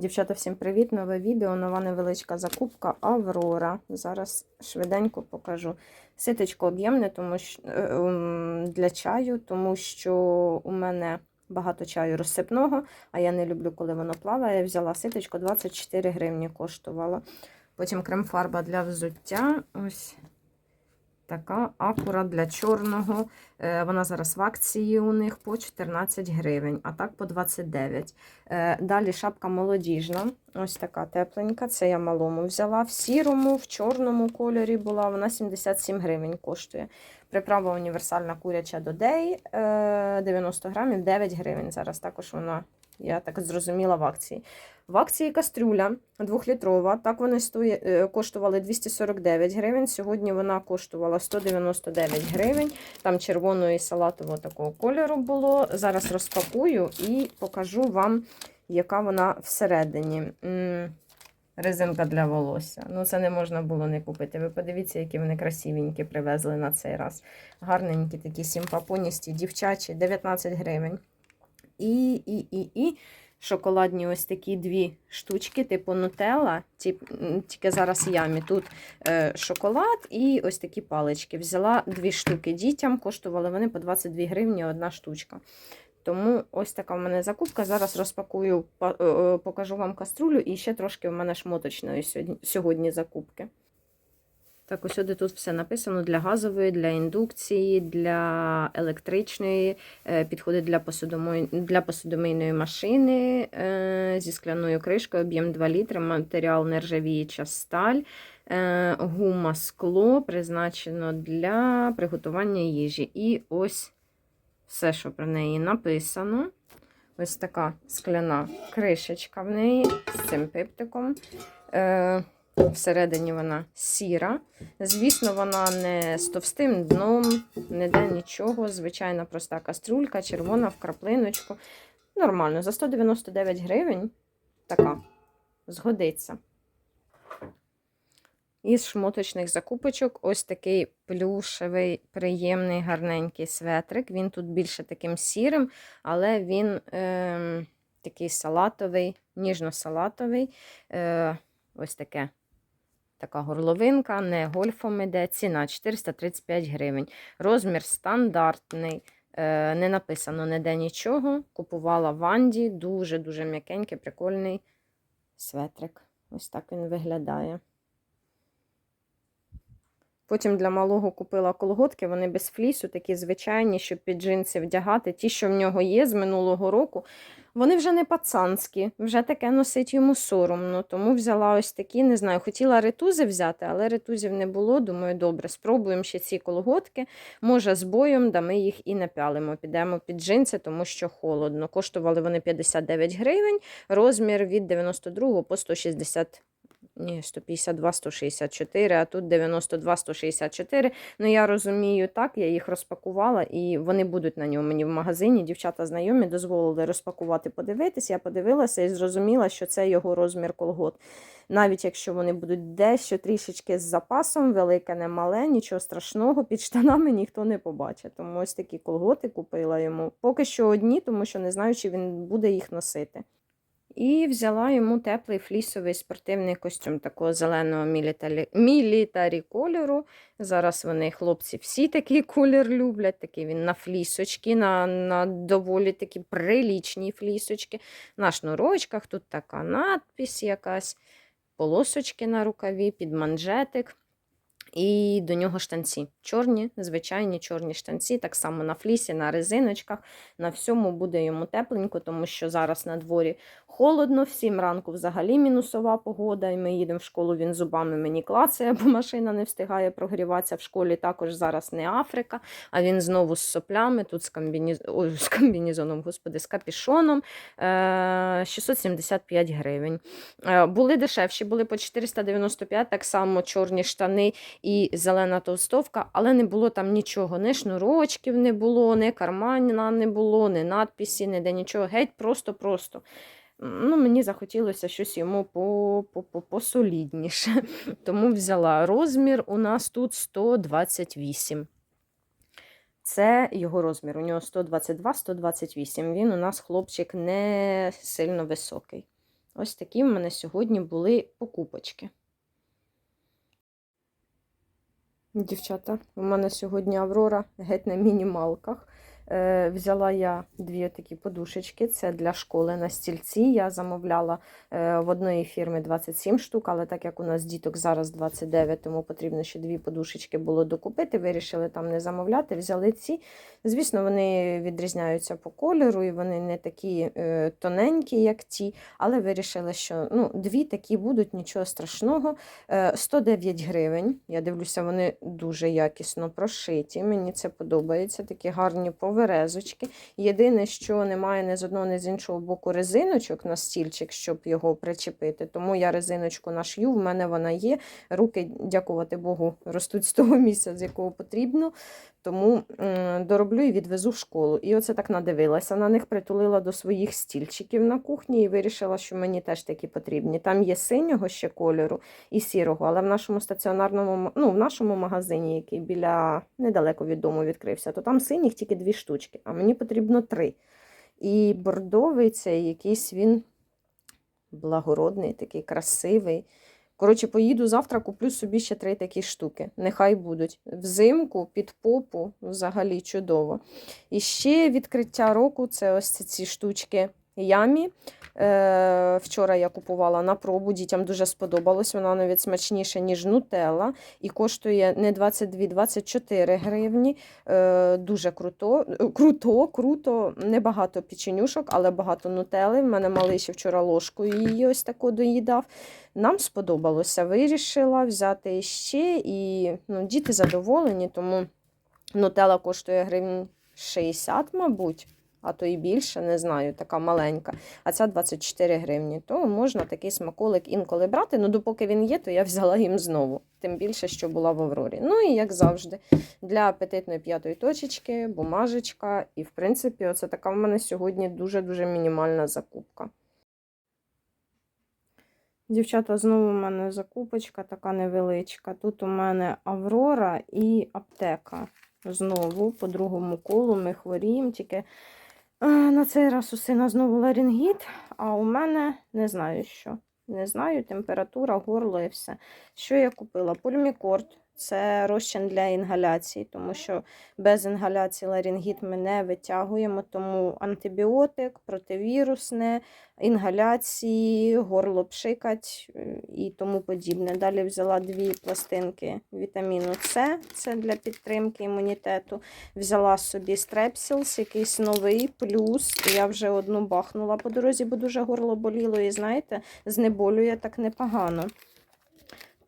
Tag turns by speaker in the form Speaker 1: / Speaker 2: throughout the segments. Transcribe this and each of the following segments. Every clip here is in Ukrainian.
Speaker 1: Дівчата, всім привіт! Нове відео, нова невеличка закупка Аврора. Зараз швиденько покажу. Ситочко об'ємне тому що, е, ем, для чаю, тому що у мене багато чаю розсипного, а я не люблю, коли воно плаває. Я Взяла ситочко 24 гривні коштувала. Потім крем-фарба для взуття. Ось така акура для чорного. Е, Вона зараз в акції у них по 14 гривень, а так по 29. Е, Далі шапка молодіжна. Ось така тепленька. Це я малому взяла. В сірому, в чорному кольорі була. Вона 77 гривень коштує. Приправа універсальна куряча додей 90 грамів 9 гривень. Зараз також вона, я так зрозуміла, в акції. В акції кастрюля 2-літрова. Так вони е, коштували 249 гривень. Сьогодні вона коштувала 199 гривень. Там червоного і салатового такого кольору було. Зараз розпакую і покажу вам, яка вона всередині. Резинка для волосся. Ну, це не можна було не купити. Ви подивіться, які вони красивенькі привезли на цей раз. Гарненькі, такі сімпапоністі, дівчачі, 19 гривень. І, і, і, і шоколадні ось такі дві штучки, типу нутелла, тільки зараз ямі. Тут е, шоколад і ось такі палички. Взяла дві штуки дітям, коштували вони по 22 гривні одна штучка. Тому ось така в мене закупка. Зараз розпакую, па- е, е, покажу вам каструлю і ще трошки в мене шмоточної сьогодні закупки. Так, ось тут все написано для газової, для індукції, для електричної, е, підходить для, посудомой... для посудомийної машини е, зі скляною кришкою, об'єм 2 літри, матеріал нержавіюча сталь, е, гума скло, призначено для приготування їжі. І ось все, що про неї написано. Ось така скляна кришечка в неї з цим пиптиком. Всередині вона сіра. Звісно, вона не з товстим дном, ніде нічого. Звичайна проста каструлька, червона в краплиночку. Нормально, за 199 гривень така згодиться. Із шмоточних закупочок ось такий плюшевий, приємний, гарненький светрик. Він тут більше таким сірим, але він е, такий салатовий, ніжно-салатовий. Е, ось таке. Така горловинка, не гольфом іде. Ціна 435 гривень. Розмір стандартний. Е, не написано ніде нічого. Купувала Ванді. Дуже-дуже м'якенький, прикольний светрик. Ось так він виглядає. Потім для малого купила колготки, вони без флісу, такі звичайні, щоб під джинси вдягати. Ті, що в нього є з минулого року, вони вже не пацанські, вже таке носить йому соромно. Тому взяла ось такі, не знаю, хотіла ретузи взяти, але ретузів не було. Думаю, добре, спробуємо ще ці колготки. Може, з боєм, да ми їх і напялимо. Підемо під джинси, тому що холодно. Коштували вони 59 гривень, розмір від 92 по 160 ні, 152, 164, а тут 92, 164. Ну, я розумію, так, я їх розпакувала, і вони будуть на ньому мені в магазині. Дівчата знайомі дозволили розпакувати, подивитись. Я подивилася і зрозуміла, що це його розмір колгот. Навіть якщо вони будуть дещо трішечки з запасом, велике, не мале, нічого страшного, під штанами ніхто не побачить. Тому ось такі колготи купила йому. Поки що одні, тому що не знаю, чи він буде їх носити. І взяла йому теплий флісовий спортивний костюм такого зеленого мілітарі, мілітарі кольору. Зараз вони, хлопці, всі такий колір люблять. Такий він на флісочки, на, на доволі такі прилічні флісочки. На шнурочках тут така надпись якась, полосочки на рукаві, під манжетик. І до нього штанці. Чорні, звичайні чорні штанці, так само на флісі, на резиночках. На всьому буде йому тепленько, тому що зараз на дворі холодно, в сім ранку взагалі мінусова погода. І ми їдемо в школу, він зубами мені клацає, бо машина не встигає прогріватися. В школі також зараз не Африка, а він знову з соплями, тут з, комбініз... Ой, з комбінізоном, господи, з капішоном. Е, 675 гривень. Е, Були дешевші, були по 495, так само чорні штани і зелена товстовка, але не було там нічого, ні шнурочків не було, ні кармана не було, ні надписі, ніде нічого. Геть просто-просто. Ну, Мені захотілося щось йому по, по, по, посолідніше. Тому взяла розмір у нас тут 128. Це його розмір. У нього 122-128. Він у нас хлопчик не сильно високий. Ось такі в мене сьогодні були покупочки. Дівчата, у мене сьогодні Аврора геть на мінімалках. Е, взяла я дві такі подушечки, це для школи на стільці. Я замовляла е, в одної фірми 27 штук, але так як у нас діток зараз 29, тому потрібно ще дві подушечки було докупити. Вирішили там не замовляти, взяли ці. Звісно, вони відрізняються по кольору, і вони не такі е, тоненькі, як ті, але вирішили, що ну, дві такі будуть, нічого страшного. Е, 109 гривень. Я дивлюся, вони дуже якісно прошиті. Мені це подобається. Такі гарні поверезочки. Єдине, що немає ні з одного, ні з іншого боку резиночок на стільчик, щоб його причепити. Тому я резиночку нашью, в мене вона є. Руки, дякувати Богу, ростуть з того місця, з якого потрібно. Тому дороблю і відвезу в школу. І оце так надивилася на них, притулила до своїх стільчиків на кухні і вирішила, що мені теж такі потрібні. Там є синього ще кольору і сірого, але в нашому стаціонарному, ну, в нашому магазині, який біля недалеко від дому відкрився, то там синіх тільки дві штучки, а мені потрібно три. І бордовий цей якийсь він благородний, такий красивий. Коротше, поїду завтра, куплю собі ще три такі штуки. Нехай будуть. Взимку, під попу, взагалі чудово. І ще відкриття року це ось ці штучки ямі. Е, вчора я купувала на пробу, дітям дуже сподобалось. Вона навіть смачніша, ніж нутелла. І коштує не 22, 24 гривні. Е, дуже круто, круто, круто. Небагато печенюшок, але багато нутели. В мене малий ще вчора ложкою її ось таку доїдав. Нам сподобалося. Вирішила взяти ще, і ну, діти задоволені, тому нутелла коштує гривень 60, мабуть, а то і більше, не знаю, така маленька. А ця 24 гривні. То можна такий смаколик інколи брати. Ну, допоки він є, то я взяла їм знову. Тим більше, що була в Аврорі. Ну і як завжди, для апетитної п'ятої точечки, бумажечка. І, в принципі, оце така в мене сьогодні дуже-дуже мінімальна закупка. Дівчата, знову у мене закупочка така невеличка. Тут у мене Аврора і аптека. Знову по другому колу ми хворіємо. Тільки на цей раз у сина знову ларингіт, а у мене не знаю що. Не знаю, температура, горло і все. Що я купила? Пульмікорд. Це розчин для інгаляції, тому що без інгаляції ларінгіт ми не витягуємо, тому антибіотик, противірусне, інгаляції, горло пшикать е, і тому подібне. Далі взяла дві пластинки вітаміну С, це для підтримки імунітету. Взяла собі стрепсілс, якийсь новий, плюс. Я вже одну бахнула по дорозі, бо дуже горло боліло, і знаєте, знеболює так непогано.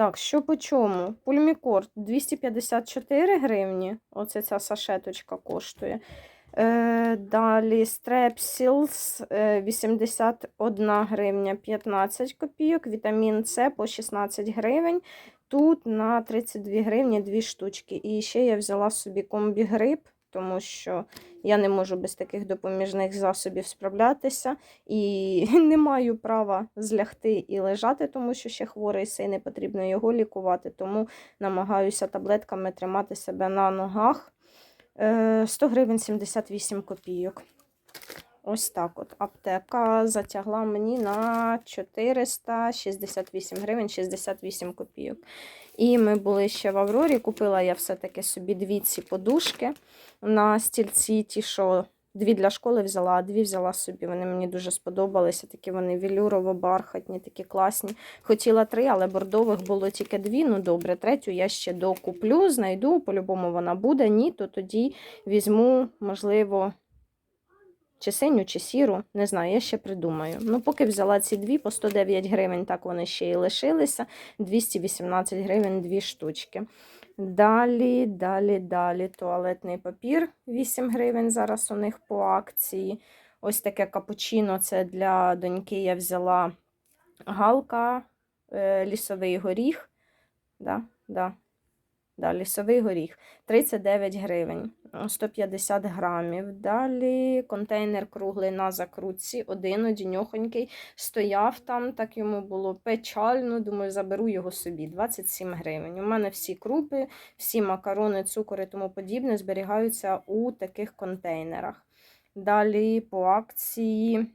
Speaker 1: Так, що по чому? Пульмікорд 254 гривні. Оце ця сашеточка коштує. Е, далі е, 81 гривня 15 копійок. Вітамін С по 16 гривень. Тут на 32 гривні дві штучки. І ще я взяла собі комбігрип, тому що я не можу без таких допоміжних засобів справлятися. І не маю права злягти і лежати, тому що ще хворий син, і потрібно його лікувати. Тому намагаюся таблетками тримати себе на ногах. Е, 100 гривень 78 копійок. Ось так от. Аптека затягла мені на 468 гривень 68 копійок. І ми були ще в Аврорі. Купила я все-таки собі дві ці подушки на стільці, ті, що дві для школи взяла, а дві взяла собі. Вони мені дуже сподобалися. Такі вони вілюрово-бархатні, такі класні. Хотіла три, але бордових було тільки дві. Ну добре, третю я ще докуплю, знайду. По-любому вона буде. Ні, то тоді візьму, можливо. Чи синю, чи сіру, не знаю, я ще придумаю. Ну, поки взяла ці дві по 109 гривень, так вони ще і лишилися. 218 гривень дві штучки. Далі, далі, далі. Туалетний папір 8 гривень. Зараз у них по акції. Ось таке капучино. Це для доньки я взяла галка, е, лісовий горіх. Да, да. Да, лісовий горіх 39 гривень, 150 грамів. Далі контейнер круглий на закрутці, один одіньохонький. Стояв там, так йому було печально. Думаю, заберу його собі. 27 гривень. У мене всі крупи, всі макарони, цукор і тому подібне зберігаються у таких контейнерах. Далі по акції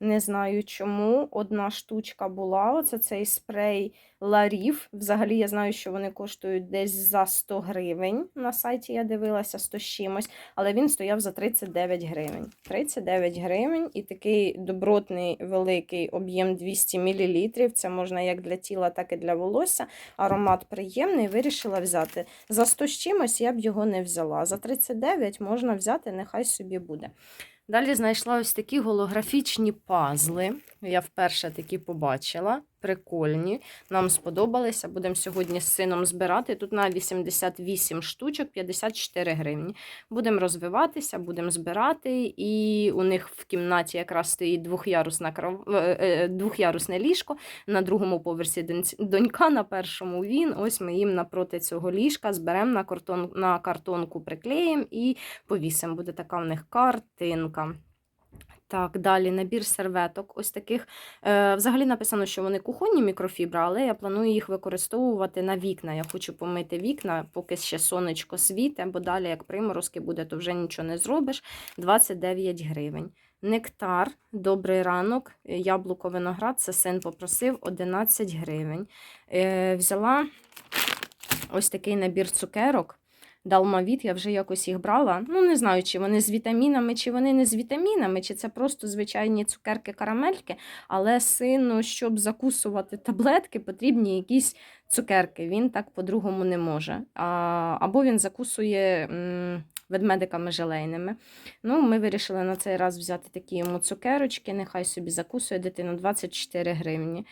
Speaker 1: Не знаю чому. Одна штучка була. Оце цей спрей Ларів. Взагалі, я знаю, що вони коштують десь за 100 гривень. На сайті я дивилася 100 з чимось, але він стояв за 39 гривень. 39 гривень і такий добротний великий об'єм 200 мл. Це можна як для тіла, так і для волосся. Аромат приємний. Вирішила взяти. За 100 з чимось я б його не взяла. За 39 можна взяти, нехай собі буде. Далі знайшла ось такі голографічні пазли. Я вперше такі побачила. Прикольні. Нам сподобалися. Будемо сьогодні з сином збирати. Тут на 88 штучок, 54 гривні. Будемо розвиватися, будемо збирати. І у них в кімнаті якраз стоїть двохярусна кров... е, е, двохярусне ліжко. На другому поверсі донька, на першому він. Ось ми їм напроти цього ліжка зберемо на, картон... на картонку, приклеїмо і повісимо. Буде така в них картинка. Так, далі набір серветок. Ось таких. Е, взагалі написано, що вони кухонні мікрофібра, але я планую їх використовувати на вікна. Я хочу помити вікна, поки ще сонечко світе, бо далі, як приморозки буде, то вже нічого не зробиш. 29 гривень. Нектар, добрий ранок, яблуко виноград, це син попросив 11 гривень. Е, взяла ось такий набір цукерок. Далмавіт, я вже якось їх брала. Ну, не знаю, чи вони з вітамінами, чи вони не з вітамінами, чи це просто звичайні цукерки-карамельки. Але сину, щоб закусувати таблетки, потрібні якісь цукерки. Він так по-другому не може. А, або він закусує м, ведмедиками желейними. Ну, ми вирішили на цей раз взяти такі йому цукерочки. Нехай собі закусує дитину 24 гривні.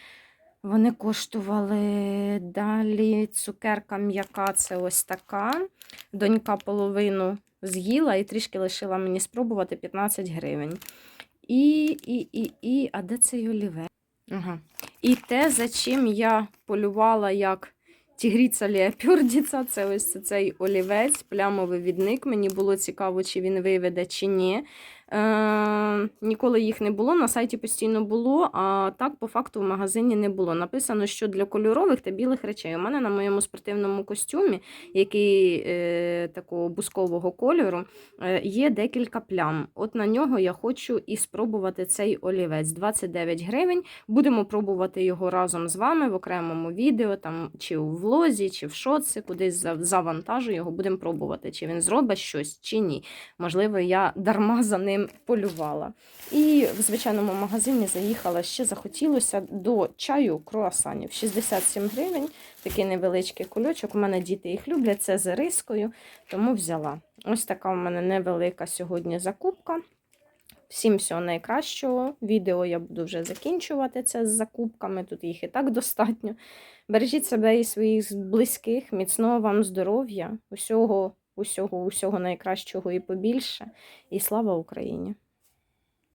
Speaker 1: Вони коштували далі. Цукерка м'яка це ось така. Донька половину з'їла і трішки лишила мені спробувати 15 гривень. І, і, і, і, а де цей олівець? Ага. І те, за чим я полювала як тігріця леопардіця, це ось цей олівець, плямовий відник. Мені було цікаво, чи він виведе, чи ні. Е, ніколи їх не було, на сайті постійно було, а так по факту в магазині не було. Написано, що для кольорових та білих речей. У мене на моєму спортивному костюмі, який е, такого бускового кольору, е, є декілька плям. От на нього я хочу і спробувати цей олівець. 29 гривень. Будемо пробувати його разом з вами в окремому відео, там чи у влозі, чи в шоці, кудись за- завантажу його, будемо пробувати, чи він зробить щось, чи ні. Можливо, я дарма за ним полювала. І в звичайному магазині заїхала ще захотілося до чаю круасанів. 67 гривень, такий невеличкий кульочок. У мене діти їх люблять, це з рискою, тому взяла. Ось така у мене невелика сьогодні закупка. Всім всього найкращого. Відео я буду вже закінчувати це з закупками. Тут їх і так достатньо. Бережіть себе і своїх близьких, міцного вам здоров'я, усього, усього, усього найкращого і побільше. І слава Україні!